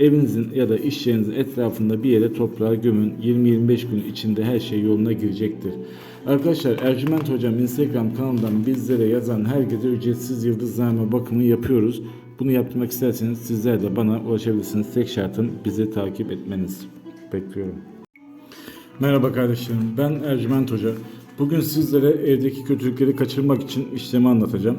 evinizin ya da iş yerinizin etrafında bir yere toprağa gömün. 20-25 gün içinde her şey yoluna girecektir. Arkadaşlar Ercüment Hocam Instagram kanalından bizlere yazan herkese ücretsiz yıldızname bakımı yapıyoruz. Bunu yaptırmak isterseniz sizler de bana ulaşabilirsiniz. Tek şartım bizi takip etmeniz. Bekliyorum. Merhaba kardeşlerim. Ben Ercüment Hoca. Bugün sizlere evdeki kötülükleri kaçırmak için işlemi anlatacağım.